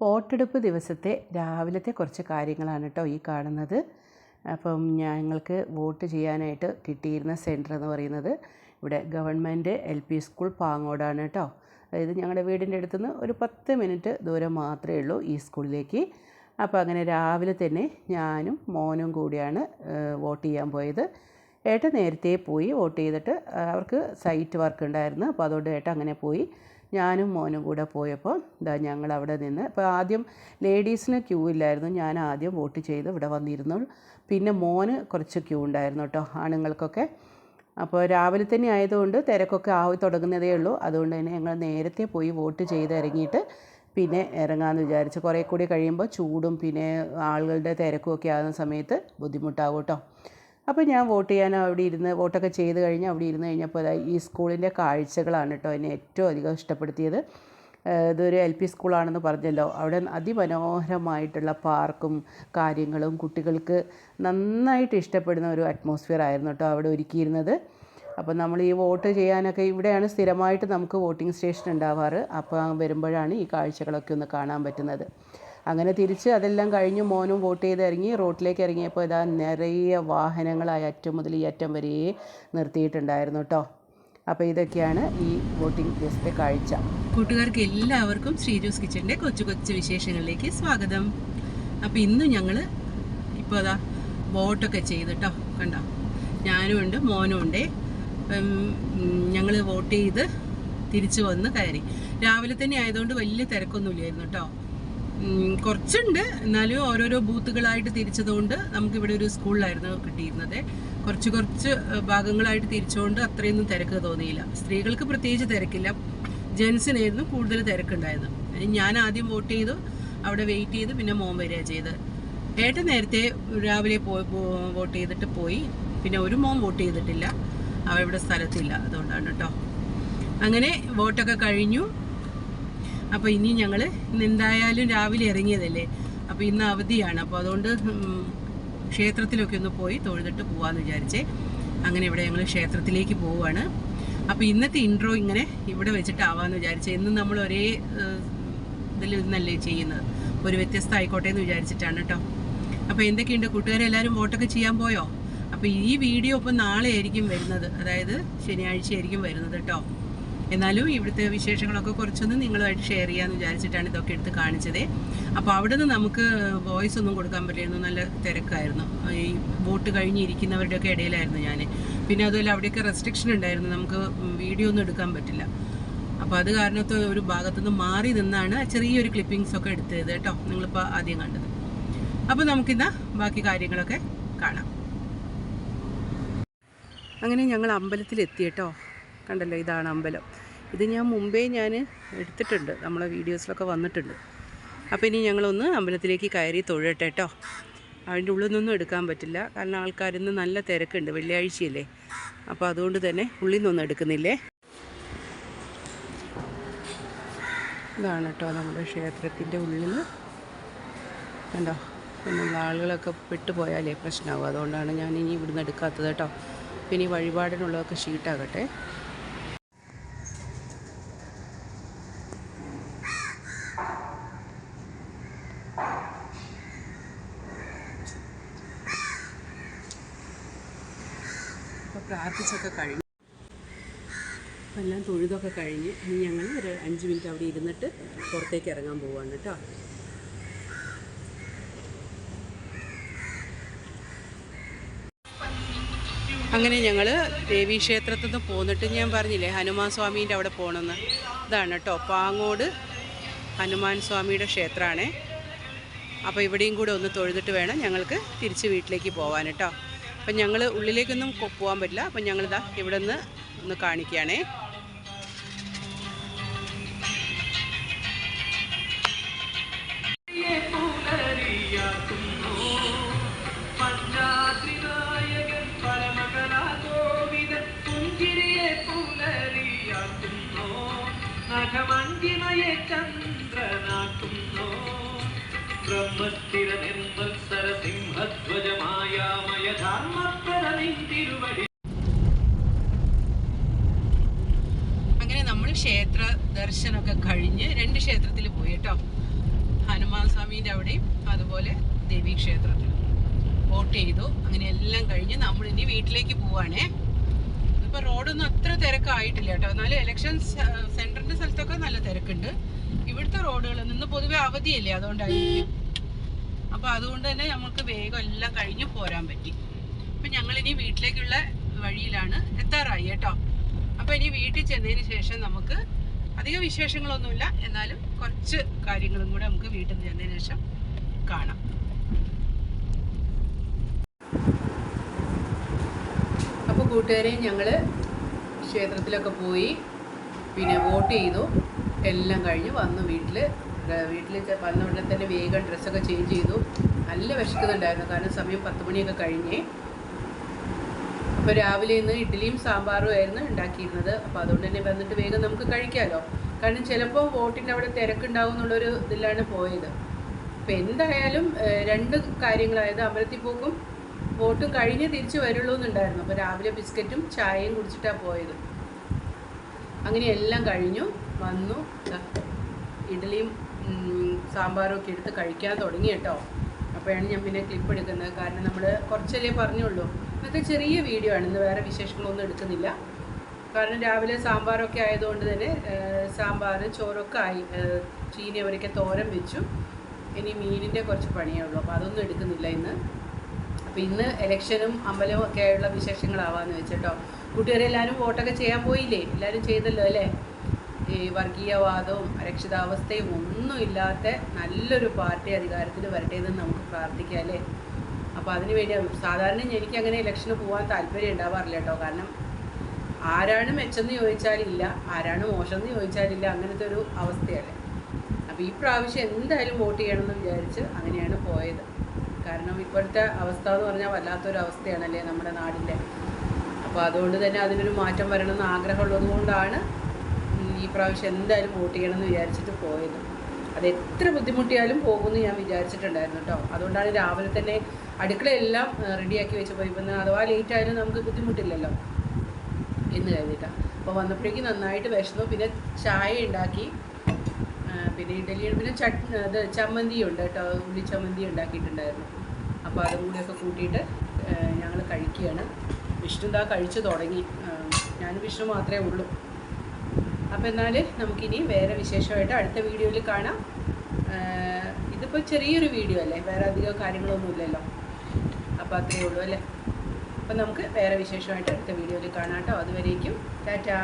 വോട്ടെടുപ്പ് ദിവസത്തെ രാവിലത്തെ കുറച്ച് കാര്യങ്ങളാണ് കേട്ടോ ഈ കാണുന്നത്. അപ്പം ഞങ്ങൾക്ക് വോട്ട് ചെയ്യാനായിട്ട് കിട്ടിയിരുന്ന സെന്റർ എന്ന് പറയുന്നത് ഇവിടെ ഗവൺമെന്റ് എൽ പി സ്കൂൾ പാങ്ങോടാണ് കേട്ടോ. അതായത് ഞങ്ങളുടെ വീടിന്റെ അടുത്തുനിന്ന് ഒരു പത്ത് മിനിറ്റ് ദൂരം മാത്രമേ ഉള്ളൂ ഈ സ്കൂളിലേക്ക്. അപ്പോൾ അങ്ങനെ രാവിലെ തന്നെ ഞാനും മോനും കൂടിയാണ് വോട്ട് ചെയ്യാൻ പോയത്. ഏട്ടൻ നേരത്തെ പോയി വോട്ട് ചെയ്തിട്ട് അവർക്ക് സൈറ്റ് വർക്ക് ഉണ്ടായിരുന്നു. അപ്പോൾ അതുകൊണ്ട് ഏട്ട അങ്ങനെ പോയി. ഞാനും മോനും കൂടെ പോയപ്പോൾ ഇതാ ഞങ്ങൾ അവിടെ നിന്ന് ഇപ്പോൾ ആദ്യം ലേഡീസിന് ക്യൂ ഇല്ലായിരുന്നു. ഞാൻ ആദ്യം വോട്ട് ചെയ്ത് ഇവിടെ വന്നിരുന്നു. പിന്നെ മോന് കുറച്ച് ക്യൂ ഉണ്ടായിരുന്നു കേട്ടോ ആണുങ്ങൾക്കൊക്കെ. അപ്പോൾ രാവിലെ തന്നെ ആയതുകൊണ്ട് തിരക്കൊക്കെ ആവി തുടങ്ങുന്നതേ ഉള്ളൂ. അതുകൊണ്ട് തന്നെ ഞങ്ങൾ നേരത്തെ പോയി വോട്ട് ചെയ്ത് ഇറങ്ങിയിട്ട് പിന്നെ ഇറങ്ങാമെന്ന് വിചാരിച്ചു. കുറേ കൂടി കഴിയുമ്പോൾ ചൂടും പിന്നെ ആളുകളുടെ തിരക്കും ഒക്കെ ആകുന്ന സമയത്ത് ബുദ്ധിമുട്ടാവും കേട്ടോ. അപ്പോൾ ഞാൻ വോട്ട് ചെയ്യാൻ അവിടെ ഇരുന്ന് വോട്ടൊക്കെ ചെയ്ത് കഴിഞ്ഞ് അവിടെ ഇരുന്ന് കഴിഞ്ഞപ്പോൾ ഈ സ്കൂളിന്റെ കാഴ്ചകളാണ് കേട്ടോ എന്നെ ഏറ്റവും അധികം ഇഷ്ടപ്പെടുത്തിയത്. ഇതൊരു എൽ പി സ്കൂളാണെന്ന് പറഞ്ഞല്ലോ. അവിടെ അതിമനോഹരമായിട്ടുള്ള പാർക്കും കാര്യങ്ങളും കുട്ടികൾക്ക് നന്നായിട്ട് ഇഷ്ടപ്പെടുന്ന ഒരു അറ്റ്മോസ്ഫിയർ ആയിരുന്നു കേട്ടോ അവിടെ ഒരുക്കിയിരുന്നത്. അപ്പോൾ നമ്മൾ ഈ വോട്ട് ചെയ്യാനൊക്കെ ഇവിടെയാണ് സ്ഥിരമായിട്ട് നമുക്ക് വോട്ടിംഗ് സ്റ്റേഷൻ ഉണ്ടാവാറ്. അപ്പോൾ വരുമ്പോഴാണ് ഈ കാഴ്ചകളൊക്കെ ഒന്ന് കാണാൻ പറ്റുന്നത്. അങ്ങനെ തിരിച്ച് അതെല്ലാം കഴിഞ്ഞ് മോനും വോട്ട് ചെയ്ത് ഇറങ്ങി റോട്ടിലേക്ക് ഇറങ്ങിയപ്പോൾ ഇതാ നിറയെ വാഹനങ്ങളായി അറ്റം മുതൽ ഈ അറ്റം വരെ നിർത്തിയിട്ടുണ്ടായിരുന്നു കേട്ടോ അപ്പോൾ ഇതൊക്കെയാണ് ഈ വോട്ടിംഗ് ദിവസത്തെ കാഴ്ച. കൂട്ടുകാർക്ക് എല്ലാവർക്കും ശ്രീജൂസ് കിച്ചന്റെ കൊച്ചു കൊച്ചു വിശേഷങ്ങളിലേക്ക് സ്വാഗതം. അപ്പോൾ ഇന്ന് ഞങ്ങൾ ഇപ്പോൾ അതാ വോട്ടൊക്കെ ചെയ്തിട്ടോ കണ്ടോ? ഞാനും ഉണ്ട് മോനും ഉണ്ട്. ഞങ്ങൾ വോട്ട് ചെയ്ത് തിരിച്ചു വന്ന് കയറി. രാവിലെ തന്നെ ആയതുകൊണ്ട് വലിയ തിരക്കൊന്നുമില്ലായിരുന്നു കേട്ടോ കുറച്ചുണ്ട്. എന്നാലും ഓരോരോ ബൂത്തുകളായിട്ട് തിരിച്ചതുകൊണ്ട് നമുക്ക് ഇവിടെ ഒരു സ്കൂളിലായിരുന്നു കിട്ടിയിരുന്നത്. കുറച്ച് കുറച്ച് ഭാഗങ്ങളായിട്ട് തിരിച്ചുകൊണ്ട് അത്രയൊന്നും തിരക്ക് തോന്നിയില്ല. സ്ത്രീകൾക്ക് പ്രത്യേകിച്ച് തിരക്കില്ല. ജെൻസിനായിരുന്നു കൂടുതൽ തിരക്കുണ്ടായത്. ഞാൻ ആദ്യം വോട്ട് ചെയ്തു അവിടെ വെയിറ്റ് ചെയ്ത് പിന്നെ മോം വരിക ചെയ്ത്. ഏട്ടൻ നേരത്തെ രാവിലെ പോയി വോട്ട് ചെയ്തിട്ട് പോയി. പിന്നെ ഒരു മോം വോട്ട് ചെയ്തിട്ടില്ല. അവ ഇവിടെ സ്ഥലത്തില്ല. അതുകൊണ്ടാണ് കേട്ടോ. അങ്ങനെ വോട്ടൊക്കെ കഴിഞ്ഞു. അപ്പോൾ ഇനി ഞങ്ങൾ ഇന്ന് എന്തായാലും രാവിലെ ഇറങ്ങിയതല്ലേ? അപ്പോൾ ഇന്ന് അവധിയാണ്. അപ്പോൾ അതുകൊണ്ട് ക്ഷേത്രത്തിലൊക്കെ ഒന്ന് പോയി തൊഴുതിട്ട് പോവാന്ന് വിചാരിച്ചേ. അങ്ങനെ ഇവിടെ ഞങ്ങൾ ക്ഷേത്രത്തിലേക്ക് പോവുകയാണ് അപ്പോൾ ഇന്നത്തെ ഇൻട്രോ ഇങ്ങനെ ഇവിടെ വെച്ചിട്ട് വെച്ചിട്ടാവാന്ന് വിചാരിച്ചേ. ഇന്ന് നമ്മൾ ഒരേ ഇതിൽ ഇന്നല്ലേ ചെയ്യുന്നത്. ഒരു വ്യത്യസ്ത ആയിക്കോട്ടെ എന്ന് വിചാരിച്ചിട്ടാണ് കേട്ടോ. അപ്പോൾ എന്തൊക്കെയുണ്ട്? കൂട്ടുകാരെ എല്ലാവരും വോട്ടൊക്കെ ചെയ്യാൻ പോയോ? അപ്പോൾ ഈ വീഡിയോ ഇപ്പം നാളെ ആയിരിക്കും വരുന്നത്. അതായത് ശനിയാഴ്ച ആയിരിക്കും വരുന്നത് കേട്ടോ. എന്നാലും ഇവിടുത്തെ വിശേഷങ്ങളൊക്കെ കുറച്ചൊന്നും നിങ്ങളുമായിട്ട് ഷെയർ ചെയ്യാമെന്ന് വിചാരിച്ചിട്ടാണ് ഇതൊക്കെ എടുത്ത് കാണിച്ചത്. അപ്പോൾ അവിടെ നിന്ന് നമുക്ക് വോയിസ് ഒന്നും കൊടുക്കാൻ പറ്റിയിരുന്നു നല്ല തിരക്കായിരുന്നു. ഈ ബോട്ട് കഴിഞ്ഞിരിക്കുന്നവരുടെയൊക്കെ ഇടയിലായിരുന്നു ഞാൻ പിന്നെ അതുപോലെ അവിടെയൊക്കെ റെസ്ട്രിക്ഷൻ ഉണ്ടായിരുന്നു. നമുക്ക് വീഡിയോ ഒന്നും എടുക്കാൻ പറ്റില്ല. അപ്പോൾ അത് കാരണത്ത് ഒരു ഭാഗത്തുനിന്ന് മാറി നിന്നാണ് ചെറിയൊരു ക്ലിപ്പിങ്സ് ഒക്കെ എടുത്തത് കേട്ടോ. നിങ്ങളിപ്പോൾ ആദ്യം കണ്ടത്. അപ്പോൾ നമുക്കിന്ന ബാക്കി കാര്യങ്ങളൊക്കെ കാണാം. അങ്ങനെ ഞങ്ങൾ അമ്പലത്തിൽ എത്തി കേട്ടോ. കണ്ടല്ലോ ഇതാണ് അമ്പലം. ഇത് ഞാൻ മുമ്പേ ഞാൻ എടുത്തിട്ടുണ്ട്. നമ്മളെ വീഡിയോസിലൊക്കെ വന്നിട്ടുണ്ട്. അപ്പോൾ ഇനി ഞങ്ങളൊന്ന് അമ്പലത്തിലേക്ക് കയറി തൊഴട്ടെ കേട്ടോ. അതിന്റെ ഉള്ളിൽ നിന്നൊന്നും എടുക്കാൻ പറ്റില്ല. കാരണം ആൾക്കാരിന്ന് നല്ല തിരക്കുണ്ട്. വെള്ളിയാഴ്ചയല്ലേ. അപ്പോൾ അതുകൊണ്ട് തന്നെ ഉള്ളിൽ നിന്നൊന്നും എടുക്കുന്നില്ലേ? ഇതാണ് കേട്ടോ നമ്മുടെ ക്ഷേത്രത്തിന്റെ ഉള്ളിൽ കണ്ടോ? എന്നുള്ള ആളുകളൊക്കെ പെട്ടുപോയാലേ പ്രശ്നമാകും അതുകൊണ്ടാണ് ഞാൻ ഇനി ഇവിടുന്ന് എടുക്കാത്തത് കേട്ടോ. പിന്നെ ഈ വഴിപാടിനുള്ളതൊക്കെ ഷീട്ടാകട്ടെ പ്രാർത്ഥിച്ചൊക്കെ കഴിഞ്ഞു. അപ്പം എല്ലാം തൊഴുതൊക്കെ കഴിഞ്ഞ് ഇനി ഞങ്ങൾ ഒരു അഞ്ച് മിനിറ്റ് അവിടെ ഇരുന്നിട്ട് പുറത്തേക്ക് ഇറങ്ങാൻ പോവാണ് കേട്ടോ. അങ്ങനെ ഞങ്ങൾ ദേവീക്ഷേത്രത്തിൽ നിന്ന് പോന്നിട്ട് ഞാൻ പറഞ്ഞില്ലേ ഹനുമാൻ സ്വാമീന്റെ അവിടെ പോകണമെന്ന്. ഇതാണ് കേട്ടോ പാങ്ങോട് ഹനുമാൻ സ്വാമിയുടെ ക്ഷേത്രമാണേ. അപ്പോൾ ഇവിടെയും കൂടെ ഒന്ന് തൊഴുതിട്ട് വേണം ഞങ്ങൾക്ക് തിരിച്ച് വീട്ടിലേക്ക് പോകാൻ കേട്ടോ. അപ്പം ഞങ്ങൾ ഉള്ളിലേക്കൊന്നും പോകാൻ പറ്റില്ല. അപ്പം ഞങ്ങളിതാ ഇവിടെ നിന്ന് ഒന്ന് കാണിക്കുകയാണേ. ചന്ദ്രനാക്കുന്നു. നിർമ്മത്സര അങ്ങനെ നമ്മൾ ക്ഷേത്ര ദർശനമൊക്കെ കഴിഞ്ഞ് രണ്ട് ക്ഷേത്രത്തിൽ പോയി കേട്ടോ. പള്ളിന്റെ അവിടെയും അതുപോലെ ദേവീക്ഷേത്രത്തിലും വോട്ട് ചെയ്തു. അങ്ങനെ എല്ലാം കഴിഞ്ഞ് നമ്മൾ ഇനി വീട്ടിലേക്ക് പോവാണേ. ഇപ്പൊ റോഡൊന്നും അത്ര തിരക്കായിട്ടില്ല കേട്ടോ. എന്നാലും ഇലക്ഷൻ സെന്ററിന്റെ സ്ഥലത്തൊക്കെ നല്ല തിരക്കുണ്ട്. ഇവിടുത്തെ റോഡുകളിൽ നിന്ന് പൊതുവെ അവധിയല്ലേ അതുകൊണ്ടായിരിക്കും. അപ്പൊ അതുകൊണ്ട് തന്നെ നമുക്ക് വേഗം എല്ലാം കഴിഞ്ഞ് പോരാൻ പറ്റി. അപ്പൊ ഇനി വീട്ടിലേക്കുള്ള വഴിയിലാണ് എത്താറായി കേട്ടോ. അപ്പൊ ഇനി വീട്ടിൽ ചെന്നതിന് ശേഷം നമുക്ക് അധിക വിശേഷങ്ങളൊന്നുമില്ല. എന്നാലും കുറച്ച് കാര്യങ്ങളും കൂടെ നമുക്ക് വീട്ടിൽ നിന്ന് ചെന്നതിന് ശേഷം കാണാം. അപ്പോൾ കൂട്ടുകാരെ ഞങ്ങൾ ക്ഷേത്രത്തിലൊക്കെ പോയി. പിന്നെ വോട്ട് ചെയ്തു. എല്ലാം കഴിഞ്ഞ് വന്ന് വീട്ടിൽ വീട്ടിൽ വന്ന തന്നെ വേഗം ഡ്രസ്സൊക്കെ ചേഞ്ച് ചെയ്തു. നല്ല വിശക്കുന്നുണ്ടായിരുന്നു. കാരണം സമയം പത്ത് മണിയൊക്കെ കഴിഞ്ഞേ. അപ്പോൾ രാവിലെ ഇന്ന് ഇഡ്ഡലിയും സാമ്പാറും ആയിരുന്നു ഉണ്ടാക്കിയിരുന്നത്. അപ്പോൾ അതുകൊണ്ട് തന്നെ വന്നിട്ട് വേഗം നമുക്ക് കഴിക്കാമല്ലോ കാരണം ചിലപ്പോൾ വോട്ടിന്റെ അവിടെ തിരക്കുണ്ടാവും എന്നുള്ളൊരു ഇതിലാണ് പോയത്. അപ്പോൾ എന്തായാലും രണ്ട് കാര്യങ്ങളായത് അമ്പലത്തിൽ പോക്കും വോട്ടും കഴിഞ്ഞ് തിരിച്ച് വരുള്ളൂ എന്നുണ്ടായിരുന്നു. അപ്പോൾ രാവിലെ ബിസ്ക്കറ്റും ചായയും കുടിച്ചിട്ടാണ് പോയത്. അങ്ങനെ എല്ലാം കഴിഞ്ഞു വന്നു. ഇഡ്ഡലിയും ഉം, സാമ്പാറും ഒക്കെ എടുത്ത് കഴിക്കാൻ തുടങ്ങി കേട്ടോ. അപ്പോഴാണ് ഞാൻ പിന്നെ ക്ലിപ്പ് എടുക്കുന്നത്. കാരണം നമ്മൾ കുറച്ചല്ലേ പറഞ്ഞുള്ളൂ. ഇന്നത്തെ ചെറിയ വീഡിയോ ആണ്. ഇന്ന് വേറെ വിശേഷങ്ങളൊന്നും എടുക്കുന്നില്ല. കാരണം രാവിലെ സാമ്പാറൊക്കെ ആയതുകൊണ്ട് തന്നെ സാമ്പാർ ചോറൊക്കെ ആയി. ചീനി അവരൊക്കെ തോരൻ വെച്ചു. ഇനി മീനിന്റെ കുറച്ച് പണിയേ ഉള്ളൂ. അപ്പോൾ അതൊന്നും എടുക്കുന്നില്ല ഇന്ന്. അപ്പോൾ ഇന്ന് ഇലക്ഷനും അമ്പലവും ഒക്കെ ആയുള്ള വിശേഷങ്ങളാവാന്ന് വെച്ചിട്ടോ. കൂട്ടുകാരെല്ലാവരും വോട്ടൊക്കെ ചെയ്യാൻ പോയില്ലേ? എല്ലാവരും ചെയ്തല്ലോ അല്ലേ? ഈ വർഗീയവാദവും അരക്ഷിതാവസ്ഥയും ഒന്നും ഇല്ലാത്ത നല്ലൊരു പാർട്ടി അധികാരത്തിൽ വരട്ടെ എന്ന് നമുക്ക് പ്രാർത്ഥിക്കാം അല്ലേ? അപ്പോൾ അതിന് വേണ്ടി സാധാരണ എനിക്ക് അങ്ങനെ ഇലക്ഷന് പോകാൻ താല്പര്യം ഉണ്ടാവാറില്ല കേട്ടോ. കാരണം ആരാണ് മെച്ചെന്ന് ചോദിച്ചാലില്ല ആരാണ് മോശം എന്ന് ചോദിച്ചാലില്ല അങ്ങനത്തെ ഒരു അവസ്ഥയല്ലേ. അപ്പോൾ ഈ പ്രാവശ്യം എന്തായാലും വോട്ട് ചെയ്യണമെന്ന് വിചാരിച്ച് അങ്ങനെയാണ് പോയത്. കാരണം ഇപ്പോഴത്തെ അവസ്ഥ എന്ന് പറഞ്ഞാൽ വല്ലാത്തൊരു അവസ്ഥയാണല്ലേ നമ്മുടെ നാടിന്റെ. അപ്പോൾ അതുകൊണ്ട് തന്നെ അതിനൊരു മാറ്റം വരണമെന്ന് ആഗ്രഹമുള്ളത് കൊണ്ടാണ് ഉം, ഈ പ്രാവശ്യം എന്തായാലും വോട്ട് ചെയ്യണമെന്ന് വിചാരിച്ചിട്ട് പോയത്. അത് എത്ര ബുദ്ധിമുട്ടിയാലും പോകുമെന്ന് ഞാൻ വിചാരിച്ചിട്ടുണ്ടായിരുന്നു കേട്ടോ. അതുകൊണ്ടാണ് രാവിലെ തന്നെ അടുക്കളയെല്ലാം റെഡിയാക്കി വെച്ച് പോയി ഇപ്പം അഥവാ ലേറ്റ് ആയാലും നമുക്ക് ബുദ്ധിമുട്ടില്ലല്ലോ എന്ന് കരുതിയിട്ടാണ് അപ്പോൾ വന്നപ്പോഴേക്കും നന്നായിട്ട് വിശന്നു. പിന്നെ ചായ ഉണ്ടാക്കി. പിന്നെ ഇഡലി പിന്നെ ചട്ട് ഇത് ചമ്മന്തിയുണ്ട് കേട്ടോ. ഉള്ളി ചമ്മന്തി ഉണ്ടാക്കിയിട്ടുണ്ടായിരുന്നു. അപ്പോൾ അതും കൂടിയൊക്കെ കൂട്ടിയിട്ട് ഞങ്ങൾ കഴിക്കുകയാണ്. വിഷ്ണു ഇതാ കഴിച്ചു തുടങ്ങി. ഞാൻ വിഷ്ണു മാത്രമേ ഉള്ളൂ. അപ്പോൾ എന്നാൽ നമുക്കിനി വേറെ വിശേഷമായിട്ട് അടുത്ത വീഡിയോയിൽ കാണാം. ഇതിപ്പോൾ ചെറിയൊരു വീഡിയോ അല്ലേ? വേറെ അധികം കാര്യങ്ങളൊന്നും ഇല്ലല്ലോ. അപ്പോൾ അത്രയേ ഉള്ളൂ അല്ലേ? അപ്പോൾ നമുക്ക് വേറെ വിശേഷമായിട്ട് അടുത്ത വീഡിയോയിൽ കാണാം കേട്ടോ. അതുവരേക്കും ടാറ്റാ.